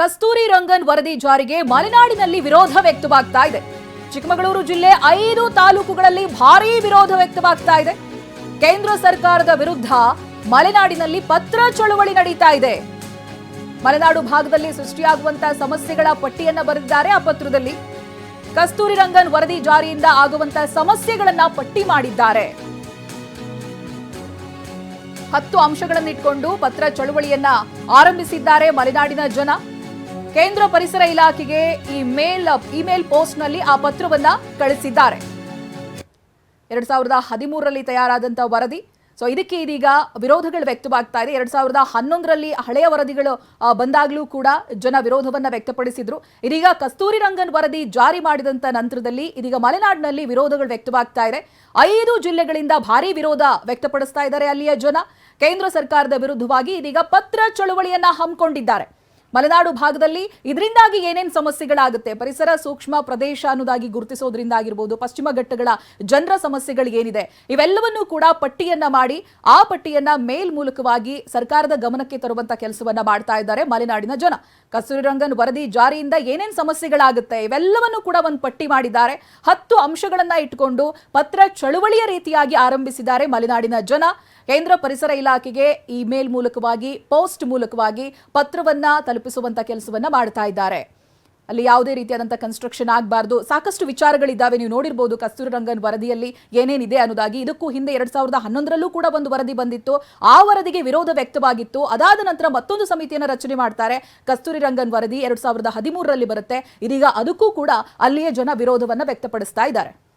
ಕಸ್ತೂರಿ ರಂಗನ್ ವರದಿ ಜಾರಿಗೆ ಮಲೆನಾಡಿನಲ್ಲಿ ವಿರೋಧ ವ್ಯಕ್ತವಾಗ್ತಾ ಇದೆ. ಚಿಕ್ಕಮಗಳೂರು ಜಿಲ್ಲೆ ಐದು ತಾಲೂಕುಗಳಲ್ಲಿ ಭಾರೀ ವಿರೋಧ ವ್ಯಕ್ತವಾಗ್ತಾ ಇದೆ. ಕೇಂದ್ರ ಸರ್ಕಾರದ ವಿರುದ್ಧ ಮಲೆನಾಡಿನಲ್ಲಿ ಪತ್ರ ಚಳುವಳಿ ನಡೀತಾ ಇದೆ. ಮಲೆನಾಡು ಭಾಗದಲ್ಲಿ ಸೃಷ್ಟಿಯಾಗುವಂತಹ ಸಮಸ್ಯೆಗಳ ಪಟ್ಟಿಯನ್ನ ಬರೆದಿದ್ದಾರೆ ಆ ಪತ್ರದಲ್ಲಿ. ಕಸ್ತೂರಿ ರಂಗನ್ ವರದಿ ಜಾರಿಯಿಂದ ಆಗುವಂತಹ ಸಮಸ್ಯೆಗಳನ್ನ ಪಟ್ಟಿ ಮಾಡಿದ್ದಾರೆ. ಹತ್ತು ಅಂಶಗಳನ್ನಿಟ್ಕೊಂಡು ಪತ್ರ ಚಳುವಳಿಯನ್ನ ಆರಂಭಿಸಿದ್ದಾರೆ ಮಲೆನಾಡಿನ ಜನ. ಕೇಂದ್ರ ಪರಿಸರ ಇಲಾಖೆಗೆ ಈ ಮೇಲ್, ಇಮೇಲ್ ಪೋಸ್ಟ್ನಲ್ಲಿ ಆ ಪತ್ರವನ್ನ ಕಳಿಸಿದ್ದಾರೆ. ಎರಡ್ ಸಾವಿರದ ಹದಿಮೂರರಲ್ಲಿ ತಯಾರಾದಂತಹ ವರದಿ. ಸೊ ಇದಕ್ಕೆ ಇದೀಗ ವಿರೋಧಗಳು ವ್ಯಕ್ತವಾಗ್ತಾ ಇದೆ. ಎರಡ್ ಸಾವಿರದ ಹನ್ನೊಂದರಲ್ಲಿ ಹಳೆಯ ವರದಿಗಳು ಬಂದಾಗಲೂ ಕೂಡ ಜನ ವಿರೋಧವನ್ನ ವ್ಯಕ್ತಪಡಿಸಿದ್ರು. ಇದೀಗ ಕಸ್ತೂರಿ ರಂಗನ್ ವರದಿ ಜಾರಿ ಮಾಡಿದಂತ ನಂತರದಲ್ಲಿ ಇದೀಗ ಮಲೆನಾಡಿನಲ್ಲಿ ವಿರೋಧಗಳು ವ್ಯಕ್ತವಾಗ್ತಾ ಇದೆ. ಐದು ಜಿಲ್ಲೆಗಳಿಂದ ಭಾರಿ ವಿರೋಧ ವ್ಯಕ್ತಪಡಿಸ್ತಾ ಇದ್ದಾರೆ ಅಲ್ಲಿಯ ಜನ. ಕೇಂದ್ರ ಸರ್ಕಾರದ ವಿರುದ್ಧವಾಗಿ ಇದೀಗ ಪತ್ರ ಚಳುವಳಿಯನ್ನ ಹಮ್ಮಿಕೊಂಡಿದ್ದಾರೆ. ಮಲೆನಾಡು ಭಾಗದಲ್ಲಿ ಇದರಿಂದಾಗಿ ಏನೇನು ಸಮಸ್ಯೆಗಳಾಗುತ್ತೆ? ಪರಿಸರ ಸೂಕ್ಷ್ಮ ಪ್ರದೇಶ ಅನ್ನೋದಾಗಿ ಗುರುತಿಸೋದ್ರಿಂದ ಆಗಿರ್ಬೋದು ಪಶ್ಚಿಮ ಘಟ್ಟಗಳ ಜನರ ಸಮಸ್ಯೆಗಳು ಏನಿದೆ? ಇವೆಲ್ಲವನ್ನೂ ಕೂಡ ಪಟ್ಟಿಯನ್ನ ಮಾಡಿ, ಆ ಪಟ್ಟಿಯನ್ನ ಮೇಲ್ ಮೂಲಕವಾಗಿ ಸರ್ಕಾರದ ಗಮನಕ್ಕೆ ತರುವಂತ ಕೆಲಸವನ್ನ ಮಾಡ್ತಾ ಇದ್ದಾರೆ ಮಲೆನಾಡಿನ ಜನ. ಕಸ್ತೂರಿ ರಂಗನ್ ವರದಿ ಜಾರಿಯಿಂದ ಏನೇನು ಸಮಸ್ಯೆಗಳಾಗುತ್ತೆ? ಇವೆಲ್ಲವನ್ನೂ ಕೂಡ ಒಂದು ಪಟ್ಟಿ ಮಾಡಿದ್ದಾರೆ. ಹತ್ತು ಅಂಶಗಳನ್ನ ಇಟ್ಟುಕೊಂಡು ಪತ್ರ ಚಳುವಳಿಯ ರೀತಿಯಾಗಿ ಆರಂಭಿಸಿದ್ದಾರೆ ಮಲೆನಾಡಿನ ಜನ. ಕೇಂದ್ರ ಪರಿಸರ ಇಲಾಖೆಗೆ ಇಮೇಲ್ ಮೂಲಕವಾಗಿ, ಪೋಸ್ಟ್ ಮೂಲಕವಾಗಿ ಪತ್ರವನ್ನ ತಲುಪಿಸುವಂತ ಕೆಲಸವನ್ನ ಮಾಡ್ತಾ ಇದ್ದಾರೆ. ಅಲ್ಲಿ ಯಾವುದೇ ರೀತಿಯಾದಂಥ ಕನ್ಸ್ಟ್ರಕ್ಷನ್ ಆಗಬಾರ್ದು. ಸಾಕಷ್ಟು ವಿಚಾರಗಳಿದ್ದಾವೆ. ನೀವು ನೋಡಿರ್ಬೋದು ಕಸ್ತೂರಿ ರಂಗನ್ ವರದಿಯಲ್ಲಿ ಏನೇನಿದೆ ಅನ್ನೋದಾಗಿ. ಇದಕ್ಕೂ ಹಿಂದೆ ಎರಡ್ ಸಾವಿರದ ಹನ್ನೊಂದರಲ್ಲೂ ಕೂಡ ಒಂದು ವರದಿ ಬಂದಿತ್ತು. ಆ ವರದಿಗೆ ವಿರೋಧ ವ್ಯಕ್ತವಾಗಿತ್ತು. ಅದಾದ ನಂತರ ಮತ್ತೊಂದು ಸಮಿತಿಯನ್ನು ರಚನೆ ಮಾಡ್ತಾರೆ. ಕಸ್ತೂರಿ ರಂಗನ್ ವರದಿ ಎರಡ್ ಸಾವಿರದ ಹದಿಮೂರರಲ್ಲಿ ಬರುತ್ತೆ. ಇದೀಗ ಅದಕ್ಕೂ ಕೂಡ ಅಲ್ಲಿಯ ಜನ ವಿರೋಧವನ್ನ ವ್ಯಕ್ತಪಡಿಸ್ತಾ ಇದ್ದಾರೆ.